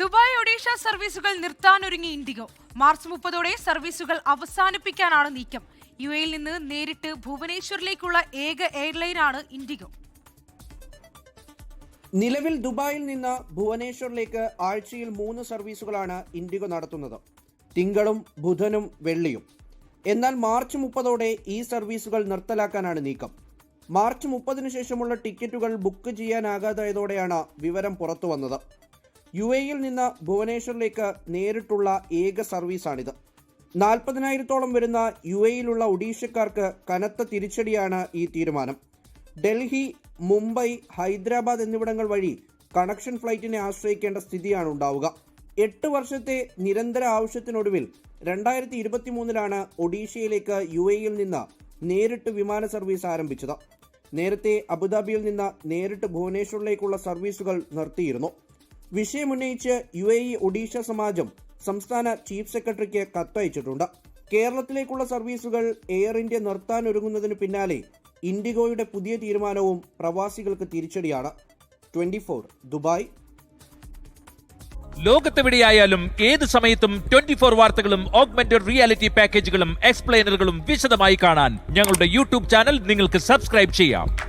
Dubai Odisha സർവീസുകൾ നിർത്താനൊരുങ്ങി IndiGo. March മുപ്പതോടെ സർവീസുകൾ അവസാനിപ്പിക്കാനാണ് നീക്കം. യു എയിൽ നിന്ന് നേരിട്ട് ഭുവനേശ്വറിലേക്കുള്ള ഏക എയർലൈനാണ് ഇൻഡിഗോ. നിലവിൽ ദുബായിൽ നിന്ന് ഭുവനേശ്വറിലേക്ക് ആഴ്ചയിൽ മൂന്ന് സർവീസുകളാണ് ഇൻഡിഗോ നടത്തുന്നത്. തിങ്കളും ബുധനും വെള്ളിയും. എന്നാൽ മാർച്ച് മുപ്പതോടെ ഈ സർവീസുകൾ നിർത്തലാക്കാനാണ് നീക്കം. മാർച്ച് മുപ്പതിനു ശേഷമുള്ള ടിക്കറ്റുകൾ ബുക്ക് ചെയ്യാനാകാതായതോടെയാണ് വിവരം പുറത്തു വന്നത് യു എയിൽ നിന്ന് ഭുവനേശ്വറിലേക്ക് നേരിട്ടുള്ള ഏക സർവീസാണിത്. നാൽപ്പതിനായിരത്തോളം വരുന്ന യു എയിലുള്ള ഒഡീഷക്കാർക്ക് കനത്ത തിരിച്ചടിയാണ് ഈ തീരുമാനം. ഡൽഹി മുംബൈ ഹൈദരാബാദ് എന്നിവിടങ്ങൾ വഴി കണക്ഷൻ ഫ്ലൈറ്റിനെ ആശ്രയിക്കേണ്ട സ്ഥിതിയാണ് ഉണ്ടാവുക. എട്ട് വർഷത്തെ നിരന്തര ആവശ്യത്തിനൊടുവിൽ രണ്ടായിരത്തി ഇരുപത്തി മൂന്നിലാണ് ഒഡീഷയിലേക്ക് യു എയിൽ നിന്ന് നേരിട്ട് വിമാന സർവീസ് ആരംഭിച്ചത്. നേരത്തെ അബുദാബിയിൽ നിന്ന് നേരിട്ട് ഭുവനേശ്വറിലേക്കുള്ള സർവീസുകൾ നിർത്തിയിരുന്നു. വിഷയമുന്നയിച്ച് U A E Odisha Samajam സംസ്ഥാന ചീഫ് സെക്രട്ടറിക്ക് കത്തയച്ചിട്ടുണ്ട്. കേരളത്തിലേക്കുള്ള സർവീസുകൾ എയർ ഇന്ത്യ നിർത്താനൊരുങ്ങുന്നതിന് പിന്നാലെ ഇൻഡിഗോയുടെ പുതിയ തീരുമാനവും പ്രവാസികൾക്ക് തിരിച്ചടിയാണ്. Twenty four Dubai. ലോകത്തെവിടെയായാലും ഏത് സമയത്തും ട്വന്റി ഫോർ വാർത്തകളും ഓഗ്മെന്റഡ് റിയാലിറ്റി പാക്കേജുകളും എക്സ്പ്ലെയിനറുകളും വിശദമായി കാണാൻ ഞങ്ങളുടെ യൂട്യൂബ് ചാനൽ നിങ്ങൾക്ക് സബ്സ്ക്രൈബ് ചെയ്യാം.